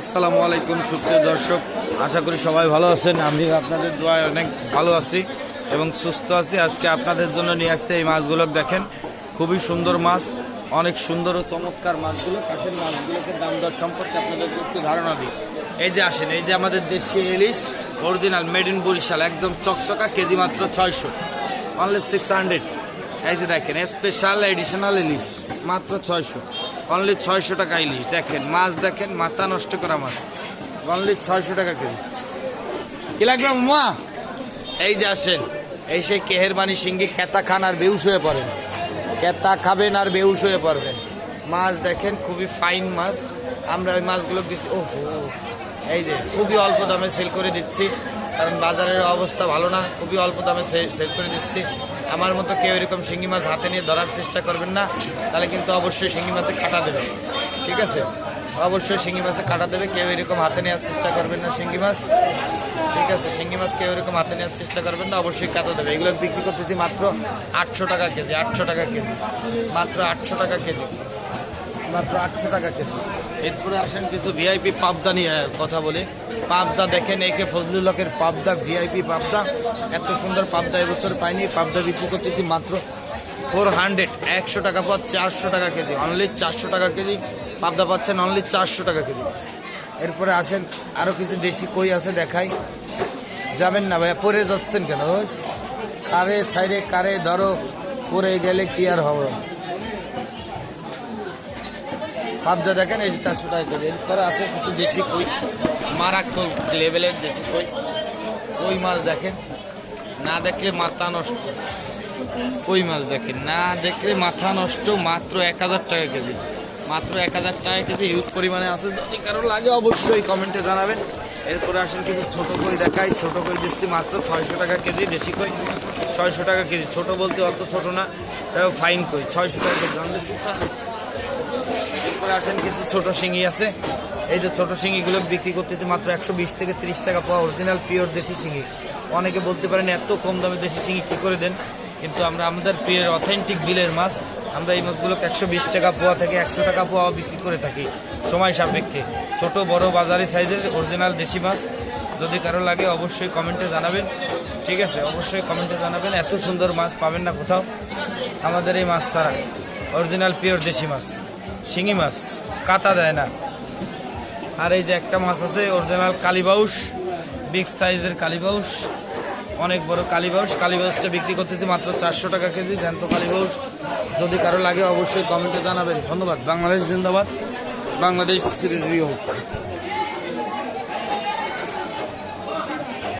আসসালামু আলাইকুম, সুপ্রিয় দর্শক। আশা করি সবাই ভালো আছেন। আমি আপনাদের দোয়ায় অনেক ভালো আছি এবং সুস্থ আছি। আজকে আপনাদের জন্য নিয়ে আসছে এই মাছগুলো, দেখেন। খুবই সুন্দর মাছ, অনেক সুন্দর ও চমৎকার মাছগুলো। কাশের মাছগুলোকে দাম দর সম্পর্কে আপনাদের একটু ধারণা দিই। এই যে আসেন, এই যে আমাদের দেশি ইলিশ অরিজিনাল মেড ইন বরিশাল, একদম চকচকা, কেজি মাত্র ছয়শো। অনলি সিক্স হান্ড্রেড এই যে দেখেন স্পেশাল এডিশনাল ইলিশ, মাত্র ছয়শো। অনলি ছয়শো টাকা ইলিশ। দেখেন মাছ দেখেন মাথা নষ্ট করা মাছ। অনলি ছয়শো টাকা কেজি। কি লাগবে মা এই যে আসেন এই সেই কেহেরবানি সিঙ্গি কেতা খান আর বেউস হয়ে পড়েন। কেতা খাবেন আর বেউস হয়ে পড়বেন। মাছ দেখেন খুবই ফাইন মাছ। আমরা ওই মাছগুলো দিচ্ছি ও এই যে খুবই অল্প দামে সেল করে দিচ্ছি। কারণ বাজারের অবস্থা ভালো না, খুবই অল্প দামে সেল করে দিচ্ছি। আমার মতো কেউ এরকম শিঙ্গি মাছ হাতে নিয়ে ধরার চেষ্টা করবেন না, তাহলে কিন্তু অবশ্যই শিঙ্গি মাছে কাটা দেবে। ঠিক আছে? অবশ্যই শিঙ্গি মাছে কাটা দেবে, কেউ এরকম হাতে নেওয়ার চেষ্টা করবেন না শিঙ্গি মাছ। ঠিক আছে? শিঙ্গি মাছ কেউ এরকম হাতে নেওয়ার চেষ্টা করবেন না, অবশ্যই কাটা দেবে। এগুলো বিক্রি করতেছি মাত্র আটশো টাকা কেজি, আটশো টাকা কেজি। মাত্র আটশো টাকা কেজি। মাত্র আটশো টাকা কেজি। এরপরে আসেন কিছু ভিআইপি পাবদা নিয়ে কথা বলি। পাবদা দেখেন, একে ফজলুল পাবদা ভিআইপি পাবদা। এত সুন্দর পাবদা এবছর পাইনি, পাবদা বিক্রি করতেছি মাত্র ফোর হান্ড্রেড একশো টাকা পর চারশো টাকা কেজি। অনলি চারশো টাকা কেজি, পাবদা পাচ্ছেন অনলি চারশো টাকা কেজি। এরপরে আসেন আরও কিছু দেশি কই আছে দেখাই। যাবেন না ভাইয়া, পরে যাচ্ছেন কেন? কারে ছাইরে কারে ধরো, পরে গেলে কি আর হবে? পাবদা দেখেন, এই চারশো টাকা কেজি এরপরে আছে কিছু দেশি কই। মারাত্মক লেভেলের দেশি কই। কই মাছ দেখেন, না দেখলে মাথা নষ্ট। কই মাছ দেখেন, না দেখলে মাথা নষ্ট, মাত্র এক হাজার টাকা কেজি। মাত্র এক হাজার টাকা কেজি ইউজ পরিমাণে আছে। যদি কারও লাগে অবশ্যই কমেন্টে জানাবেন। এরপরে আসেন কিছু ছোট কই দেখাই। ছোট কই দিচ্ছি মাত্র ছয়শো টাকা কেজি দেশি কই। ছয়শো টাকা কেজি। ছোট বলতে অত ছোট না ফাইন কই। ছয়শো টাকা কেজি। আসেন, কিছু ছোট শিঙি আছে। এই যে ছোট শিঙিগুলো বিক্রি করতেছে মাত্র একশো বিশ থেকে তিরিশ টাকা পাওয়া অরিজিনাল পিওর দেশি শিঙি। অনেকে বলতে পারেন এত কম দামে দেশি শিঙি কী করে দেন? কিন্তু আমরা, আমাদের পিওর অথেন্টিক বিলের মাছ, আমরা এই মাছগুলোকে একশো বিশ টাকা পোয়া থেকে একশো টাকা পোয়া বিক্রি করে থাকি সময় সাপেক্ষে। ছোট, বড়, বাজারি সাইজের অরিজিনাল দেশি মাছ। যদি কারও লাগে অবশ্যই কমেন্টে জানাবেন। ঠিক আছে, অবশ্যই কমেন্টে জানাবেন। এত সুন্দর মাছ পাবেন না কোথাও। আমাদের এই মাছ ছাড়া। অরিজিনাল পিওর দেশি মাছ। শিঙি মাছ কাতা দেয় না। আর এই যে একটা মাছ আছে অরিজিনাল কালীবাউস বিগ সাইজের কালীবাউস অনেক বড় কালীবাউস কালীবাউসটা বিক্রি করতেছি মাত্র চারশো টাকা কেজি, জ্যান্ত কালীবাউস যদি কারও লাগে, অবশ্যই কমেন্টে জানাবেন। ধন্যবাদ। বাংলাদেশ জিন্দাবাদ। Bangladesh series view